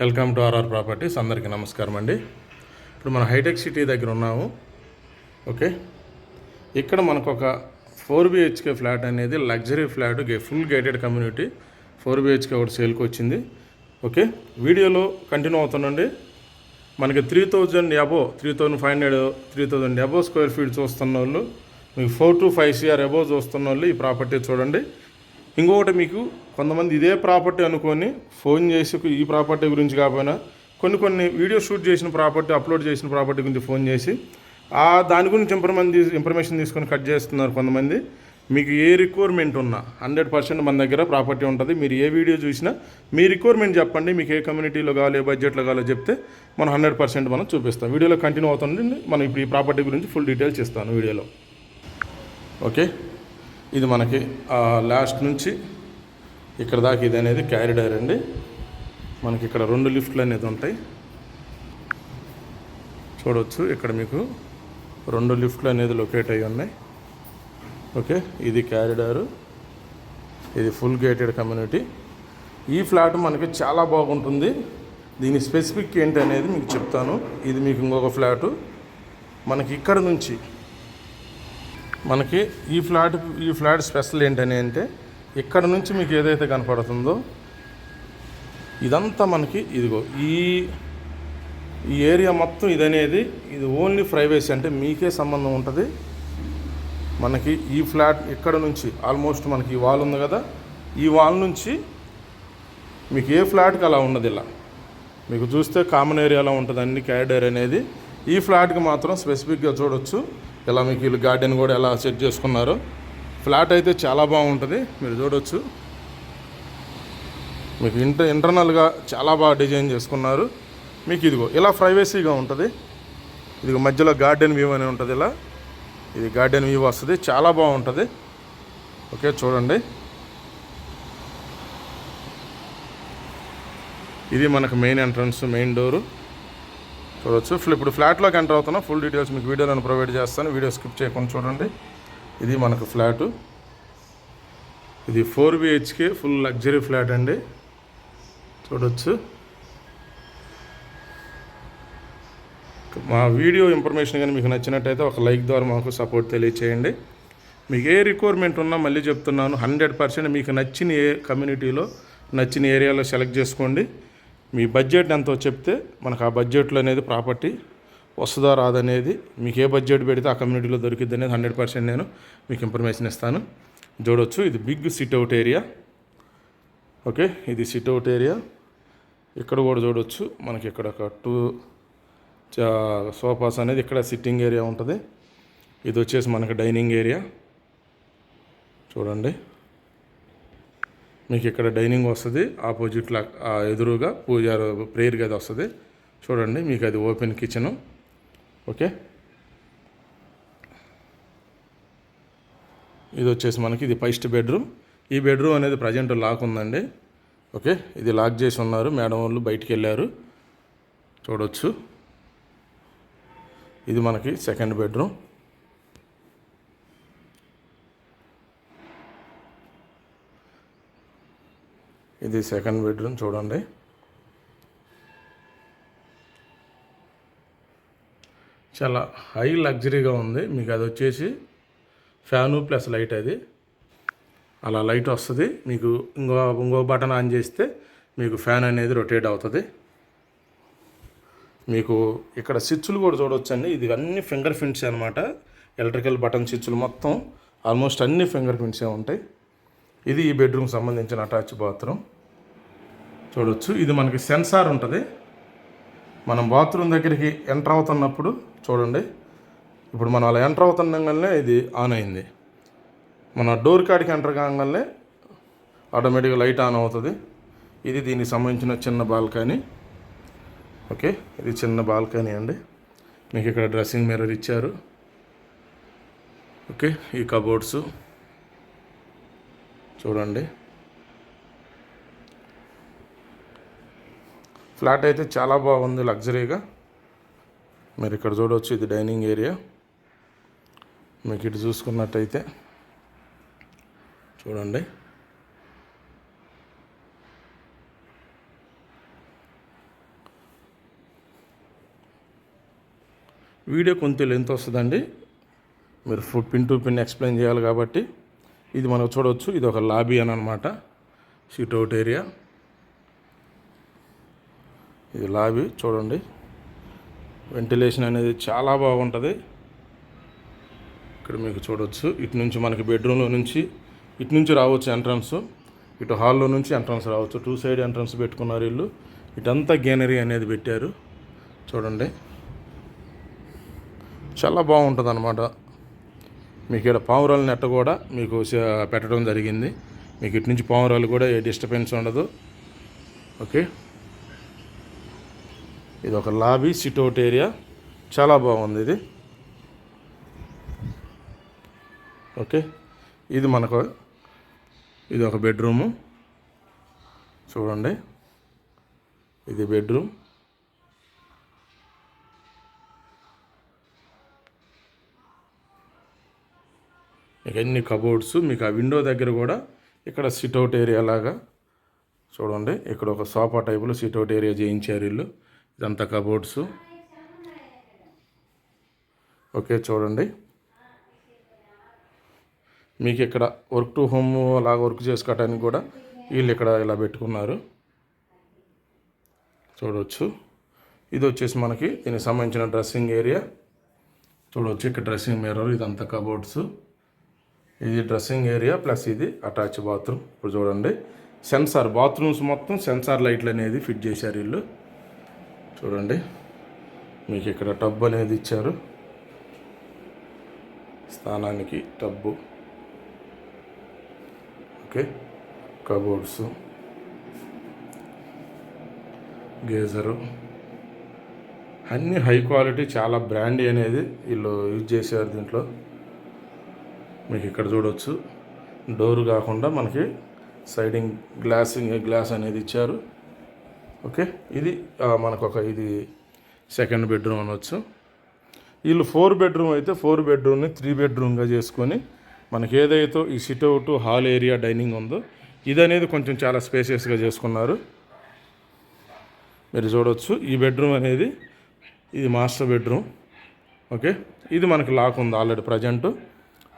Welcome to RR properties. అందరికీ నమస్కారం అండి. ఇప్పుడు మన హైటెక్ సిటీ దగ్గర ఉన్నాము. ఓకే. ఇక్కడ మనకు ఒక ఫోర్ బిహెచ్కే ఫ్లాట్ అనేది లగ్జరీ ఫ్లాట్ గే full gated community. Four BHK ఒకటి సేల్కి వచ్చింది. ఓకే. వీడియోలో కంటిన్యూ అవుతుందండి మనకి three thousand above three thousand five hundred three thousand above square feet చూస్తున్న వాళ్ళు మీకు four to five CR above చూస్తున్న వాళ్ళు ఈ ప్రాపర్టీ చూడండి. ఇంకొకటి మీకు కొంతమంది ఇదే ప్రాపర్టీ అనుకొని ఫోన్ చేసి ఈ ప్రాపర్టీ గురించి కాకపోయినా కొన్ని కొన్ని వీడియో షూట్ చేసిన ప్రాపర్టీ అప్లోడ్ చేసిన ప్రాపర్టీ గురించి ఫోన్ చేసి ఆ దాని గురించి ఇన్ఫర్మేషన్ ఇన్ఫర్మేషన్ తీసుకొని కట్ చేస్తున్నారు కొంతమంది. మీకు ఏ రిక్వైర్మెంట్ ఉన్నా హండ్రెడ్ పర్సెంట్ మన దగ్గర ప్రాపర్టీ ఉంటుంది. మీరు ఏ వీడియో చూసినా మీ రిక్వైర్మెంట్ చెప్పండి. మీకు ఏ కమ్యూనిటీలో కావాలి ఏ బడ్జెట్లో కావాలో చెప్తే మనం హండ్రెడ్ పర్సెంట్ మనం చూపిస్తాం. వీడియోలో కంటిన్యూ అవుతుంది. మనం ఇప్పుడు ఈ ప్రాపర్టీ గురించి ఫుల్ డీటెయిల్స్ ఇస్తాను వీడియోలో. ఓకే? ఇది మనకి లాస్ట్ నుంచి ఇక్కడ దాకా ఇది అనేది క్యారిడార్ అండి. మనకి ఇక్కడ రెండు లిఫ్ట్లు అనేది ఉంటాయి. చూడవచ్చు ఇక్కడ మీకు రెండు లిఫ్ట్లు అనేది లొకేట్ అయ్యి ఉన్నాయి. ఓకే ఇది క్యారిడారు ఇది ఫుల్ గేటెడ్ కమ్యూనిటీ ఈ ఫ్లాట్ మనకి చాలా బాగుంటుంది. దీని స్పెసిఫిక్ ఏంటి అనేది మీకు చెప్తాను. ఇది మీకు ఇంకొక ఫ్లాటు మనకి ఇక్కడ నుంచి మనకి ఈ ఫ్లాట్ ఈ ఫ్లాట్ స్పెషల్ ఏంటని అంటే ఇక్కడ నుంచి మీకు ఏదైతే కనపడుతుందో ఇదంతా మనకి ఇదిగో ఈ ఈ ఏరియా మొత్తం ఇదనేది ఇది ఓన్లీ ప్రైవేసీ అంటే మీకే సంబంధం ఉంటుంది. మనకి ఈ ఫ్లాట్ ఇక్కడ నుంచి ఆల్మోస్ట్ మనకి ఈ వాల్ ఉంది కదా ఈ వాల్ నుంచి మీకు ఏ ఫ్లాట్కి అలా ఉన్నది ఇలా. మీకు చూస్తే కామన్ ఏరియాలో ఉంటుంది అన్ని క్యారిడర్ అనేది. ఈ ఫ్లాట్కి మాత్రం స్పెసిఫిక్గా చూడొచ్చు. ఇలా మీకు వీళ్ళు గార్డెన్ కూడా ఎలా సెట్ చేసుకున్నారు. ఫ్లాట్ అయితే చాలా బాగుంటుంది. మీరు చూడొచ్చు. మీకు ఇంటర్ ఇంటర్నల్గా చాలా బాగా డిజైన్ చేసుకున్నారు. మీకు ఇదిగో ఇలా ప్రైవసీగా ఉంటుంది. ఇదిగో మధ్యలో గార్డెన్ వ్యూ అని ఉంటుంది ఇలా. ఇది గార్డెన్ వ్యూ వస్తుంది. చాలా బాగుంటుంది. ఓకే చూడండి. ఇది మనకు మెయిన్ ఎంట్రన్స్ మెయిన్ డోరు. చూడవచ్చు ఇప్పుడు ఫ్లాట్లోకి ఎంటర్ అవుతున్నా ఫుల్ డీటెయిల్స్ మీకు వీడియో నేను ప్రొవైడ్ చేస్తాను. వీడియో స్కిప్ చేయకుండా చూడండి. ఇది మనకు ఫ్లాటు. ఇది four BHK full luxury flat అండి. చూడవచ్చు మా వీడియో ఇన్ఫర్మేషన్ కానీ మీకు నచ్చినట్టయితే ఒక లైక్ ద్వారా మాకు సపోర్ట్ తెలియచేయండి. మీకు ఏ రిక్వైర్మెంట్ ఉన్నా మళ్ళీ చెప్తున్నాను. హండ్రెడ్ పర్సెంట్ మీకు నచ్చిన ఏ కమ్యూనిటీలో నచ్చిన ఏరియాలో సెలెక్ట్ చేసుకోండి. మీ బడ్జెట్ ఎంతో చెప్తే మనకు ఆ బడ్జెట్లో అనేది ప్రాపర్టీ వస్తుందా రాదనేది మీకు ఏ బడ్జెట్ పెడితే ఆ కమ్యూనిటీలో దొరికిద్ది అనేది హండ్రెడ్ పర్సెంట్ నేను మీకు ఇన్ఫర్మేషన్ ఇస్తాను. చూడొచ్చు ఇది big sit out area. Okay ఇది సిట్ అవుట్ ఏరియా. ఇక్కడ కూడా చూడవచ్చు మనకి ఇక్కడ ఒక టూ సోఫాస్ అనేది ఇక్కడ సిట్టింగ్ ఏరియా ఉంటుంది. ఇది వచ్చేసి మనకి డైనింగ్ ఏరియా. చూడండి. మీకు ఇక్కడ డైనింగ్ వస్తుంది ఆపోజిట్లో ఎదురుగా పూజారు ప్రేయర్ గది వస్తుంది. చూడండి మీకు అది ఓపెన్ కిచెను. ఓకే? ఇది వచ్చేసి మనకి ఇది ఫస్ట్ బెడ్రూమ్. ఈ బెడ్రూమ్ అనేది ప్రజెంట్ లాక్ ఉందండి. ఓకే? ఇది లాక్ చేసి ఉన్నారు. మేడం వాళ్ళు బయటికి వెళ్ళారు. చూడొచ్చు. ఇది మనకి సెకండ్ బెడ్రూమ్. ఇది సెకండ్ బెడ్రూమ్ చూడండి. చాలా హై లగ్జరీగా ఉంది. మీకు అది వచ్చేసి ఫ్యాను ప్లస్ లైట్ అది. అలా లైట్ వస్తుంది. మీకు ఇంకో ఇంకో బటన్ ఆన్ చేస్తే మీకు ఫ్యాన్ అనేది రొటేట్ అవుతుంది. మీకు ఇక్కడ స్విచ్లు కూడా చూడవచ్చండి ఇది అన్ని ఫింగర్ ప్రింట్స్ అనమాట ఎలక్ట్రికల్ బటన్ స్విచ్లు మొత్తం ఆల్మోస్ట్ అన్ని ఫింగర్ ప్రింట్సే ఉంటాయి. ఇది ఈ బెడ్రూమ్కి సంబంధించిన అటాచ్ బాత్రూమ్. చూడొచ్చు. ఇది మనకి సెన్సార్ ఉంటుంది. మనం బాత్రూమ్ దగ్గరికి ఎంటర్ అవుతున్నప్పుడు చూడండి. ఇప్పుడు మనం అలా ఎంటర్ అవుతుండగానే ఇది ఆన్ అయింది. మన డోర్ కాడికి ఎంటర్ కాగానే ఆటోమేటిక్గా లైట్ ఆన్ అవుతుంది. ఇది దీనికి సంబంధించిన చిన్న బాల్కనీ. ఓకే? ఇది చిన్న బాల్కనీ అండి. మీకు ఇక్కడ డ్రెస్సింగ్ మిర్రర్ ఇచ్చారు. ఓకే? ఈ కబోర్డ్స్. చూడండి. ఫ్లాట్ అయితే చాలా బాగుంది లగ్జరీగా. మీరు ఇక్కడ చూడవచ్చు ఇది డైనింగ్ ఏరియా. మీకు ఇటు చూసుకున్నట్టయితే చూడండి. వీడియో కొంత లెంత్ వస్తుందండి. మీరు ఫుడ్ పిన్ టు పిన్ ఎక్స్ప్లెయిన్ చేయాలి కాబట్టి ఇది మనం చూడవచ్చు ఇది ఒక లాబీ అని అనమాట షీట్అవుట్ ఏరియా. ఇది లాబీ చూడండి. వెంటిలేషన్ అనేది చాలా బాగుంటుంది. ఇక్కడ మీకు చూడవచ్చు ఇటు నుంచి మనకి బెడ్రూమ్లో నుంచి ఇటు నుంచి రావచ్చు ఎంట్రన్స్ ఇటు హాల్లో నుంచి ఎంట్రన్స్ రావచ్చు. టూ సైడ్ ఎంట్రన్స్ పెట్టుకున్నారు ఇల్లు ఇటంతా గ్రీనరీ అనేది పెట్టారు. చూడండి. చాలా బాగుంటుంది అనమాట మీకు ఇక్కడ పావురాల నెట్ట కూడా మీకు పెట్టడం జరిగింది. మీకు ఇటు నుంచి పావురాలు కూడా ఏ డిస్టర్బెన్స్ ఉండదు. ఓకే ఇది ఒక లాబీ సిట్అవుట్ ఏరియా. చాలా బాగుంది ఇది. ఓకే. ఇది మనకు ఇది ఒక బెడ్రూము. చూడండి. ఇది బెడ్రూమ్. మీకు అన్ని కబోర్డ్స్ మీకు ఆ విండో దగ్గర కూడా ఇక్కడ సిట్అవుట్ ఏరియా లాగా. చూడండి. ఇక్కడ ఒక సోఫా టైపులో సిట్అవుట్ ఏరియా చేయించారు వీళ్ళు. ఇదంతా కబోర్డ్స్. ఓకే చూడండి. మీకు ఇక్కడ వర్క్ టు హోమ్ అలా వర్క్ చేసుకోవడానికి కూడా వీళ్ళు ఇక్కడ ఇలా పెట్టుకున్నారు. చూడవచ్చు ఇది వచ్చేసి మనకి దీనికి సంబంధించిన డ్రెస్సింగ్ ఏరియా. చూడవచ్చు ఇక్కడ డ్రెస్సింగ్ మిర్రర్ ఇదంతా కబోర్డ్స్. ఇది డ్రెస్సింగ్ ఏరియా ప్లస్ ఇది అటాచ్ బాత్రూమ్. ఇప్పుడు చూడండి సెన్సార్ బాత్రూమ్స్ మొత్తం సెన్సార్ లైట్లు అనేది ఫిట్ చేశారు వీళ్ళు. చూడండి. మీకు ఇక్కడ టబ్ అనేది ఇచ్చారు. స్థానానికి టబ్బు. ఓకే. కబోర్డ్స్. గేజరు. అన్నీ హై క్వాలిటీ చాలా బ్రాండీ అనేది వీళ్ళు యూజ్ చేశారు దీంట్లో. మీకు ఇక్కడ చూడవచ్చు డోర్ కాకుండా మనకి సైడింగ్ గ్లాసింగ్ గ్లాస్ అనేది ఇచ్చారు. ఓకే? ఇది మనకు ఒక ఇది సెకండ్ బెడ్రూమ్ అనవచ్చు వీళ్ళు ఫోర్ బెడ్రూమ్ అయితే ఫోర్ బెడ్రూమ్ని త్రీ బెడ్రూమ్గా చేసుకొని మనకి ఏదైతే ఈ సిట్అవుట్ హాల్ ఏరియా డైనింగ్ ఉందో ఇది అనేది కొంచెం చాలా స్పేసియస్గా చేసుకున్నారు. మీరు చూడవచ్చు ఈ బెడ్రూమ్ అనేది ఇది మాస్టర్ బెడ్రూమ్. ఓకే? ఇది మనకి లాక్ ఉంది ఆల్రెడీ ప్రజెంట్.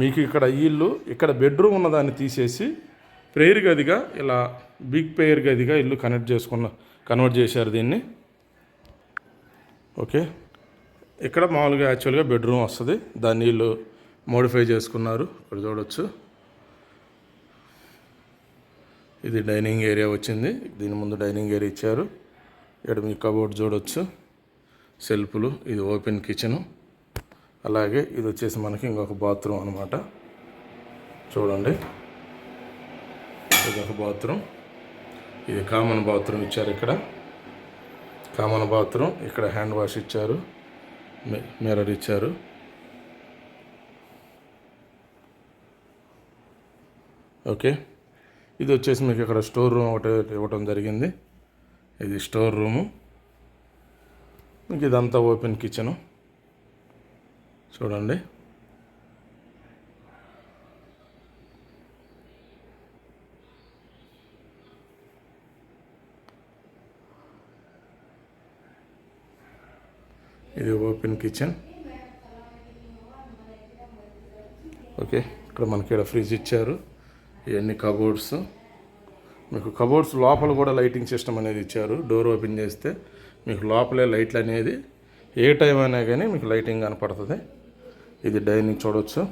మీకు ఇక్కడ ఇల్లు ఇక్కడ బెడ్రూమ్ ఉన్నదాన్ని తీసేసి ప్రేయర్ గదిగా ఇలా బిగ్ ప్రేయర్ గదిగా ఇల్లు కనెక్ట్ చేసుకున్న కన్వర్ట్ చేశారు దీన్ని. ఓకే. ఇక్కడ మామూలుగా యాక్చువల్గా బెడ్రూమ్ వస్తుంది. దాన్ని వీళ్ళు మోడిఫై చేసుకున్నారు. ఇక్కడ చూడవచ్చు ఇది డైనింగ్ ఏరియా వచ్చింది. దీని ముందు డైనింగ్ ఏరియా ఇచ్చారు. ఇక్కడ మీ కబోర్డ్ చూడవచ్చు సెల్ఫ్లు ఇది ఓపెన్ కిచెను. అలాగే ఇది వచ్చేసి మనకి ఇంకొక బాత్రూమ్ అనమాట చూడండి. ఇది ఒక బాత్రూమ్. ఇది కామన్ బాత్రూమ్ ఇచ్చారు ఇక్కడ. కామన్ బాత్రూమ్ ఇక్కడ హ్యాండ్ వాష్ ఇచ్చారు మిర్రర్ ఇచ్చారు. ఓకే. ఇది వచ్చేసి మీకు ఇక్కడ స్టోర్ రూమ్ ఒకటి ఇవ్వటం జరిగింది. ఇది స్టోర్ రూము. మీకు ఇదంతా ఓపెన్ కిచెను. చూడండి. ఇది ఓపెన్ కిచెన్. ఓకే ఇక్కడ మనకి ఇక్కడ ఫ్రిడ్జ్ ఇచ్చారు. ఇవన్నీ కబోర్డ్స్. మీకు కబోర్డ్స్ లోపల కూడా లైటింగ్ సిస్టమ్ అనేది ఇచ్చారు. డోర్ ఓపెన్ చేస్తే మీకు లోపలే లైట్లు అనేది ఏ టైం అయినా కానీ మీకు లైటింగ్ కనపడుతుంది. ఇది డైనింగ్ చూడవచ్చు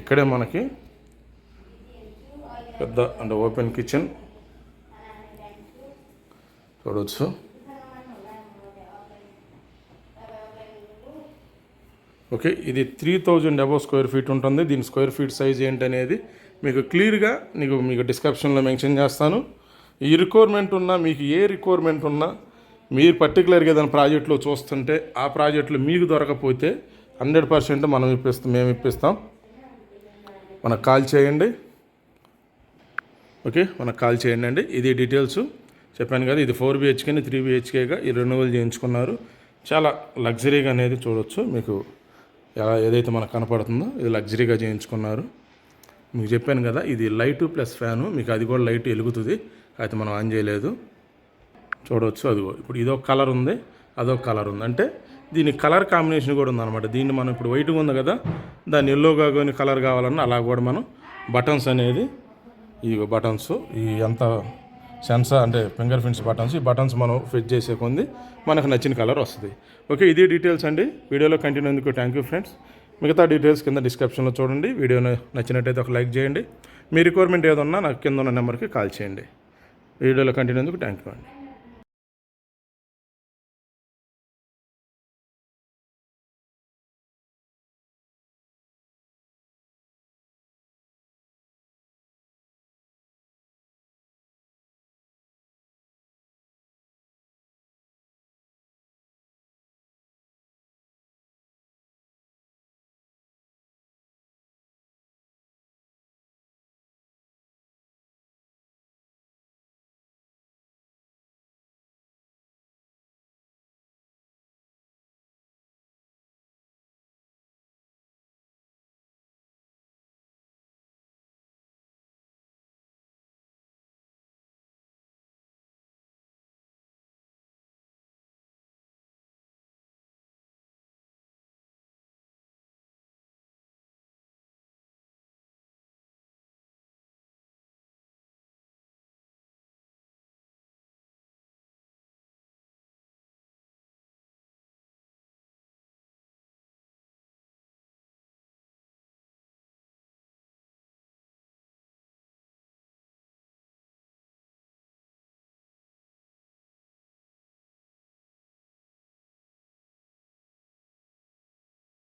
ఇక్కడే మనకి పెద్ద అంటే ఓపెన్ కిచెన్. చూడవచ్చు ఓకే ఇది three thousand above square feet ఉంటుంది. దీని స్క్వేర్ ఫీట్ సైజ్ ఏంటనేది మీకు క్లియర్గా నీకు మీకు డిస్క్రిప్షన్లో మెన్షన్ చేస్తాను. ఈ రిక్వైర్మెంట్ ఉన్నా మీకు ఏ రిక్వైర్మెంట్ ఉన్నా మీరు పర్టికులర్గా ఏదైనా ప్రాజెక్ట్లో చూస్తుంటే ఆ ప్రాజెక్టులు మీకు దొరకపోతే హండ్రెడ్ పర్సెంట్ మనం ఇప్పిస్తాం మేము ఇప్పిస్తాం. మనకు కాల్ చేయండి. ఓకే మనకు కాల్ చేయండి అండి. ఇది డీటెయిల్స్ చెప్పాను కదా ఇది ఫోర్ బిహెచ్కేని త్రీ బిహెచ్కేగా ఈ రెన్యువల్ చేయించుకున్నారు. చాలా లగ్జరీగా అనేది చూడొచ్చు. మీకు ఎలా ఏదైతే మనకు కనపడుతుందో ఇది లగ్జరీగా చేయించుకున్నారు. మీకు చెప్పాను కదా ఇది లైటు ప్లస్ ఫ్యాను మీకు అది కూడా లైట్ వెలుగుతుంది. అయితే మనం ఆన్ చేయలేదు. చూడవచ్చు అదిగో ఇప్పుడు ఇదో కలర్ ఉంది అదో కలర్ ఉంది. అంటే దీని కలర్ కాంబినేషన్ కూడా ఉందన్నమాట. దీన్ని మనం ఇప్పుడు వైట్గా ఉంది కదా దాన్ని ఎల్లోగా కానీ కలర్ కావాలన్నా అలా కూడా మనం బటన్స్ అనేది ఈ బటన్స్ ఈ ఎంత సెన్సార్ అంటే ఫింగర్ ప్రింట్స్ బటన్స్ ఈ బటన్స్ మనం ఫిట్ చేసే కొంది మనకు నచ్చిన కలర్ వస్తుంది. ఓకే ఇది డీటెయిల్స్ అండి. వీడియోలో కంటిన్యూ ఎందుకు థ్యాంక్ యూ ఫ్రెండ్స్ మిగతా డీటెయిల్స్ కింద డిస్క్రిప్షన్లో చూడండి. వీడియో నచ్చినట్టయితే ఒక లైక్ చేయండి. మీ రిక్వైర్మెంట్ ఏదన్నా నాకు కింద ఉన్న నెంబర్కి కాల్ చేయండి. వీడియోలో కంటిన్యూ ఎందుకు థ్యాంక్ యూ అండి.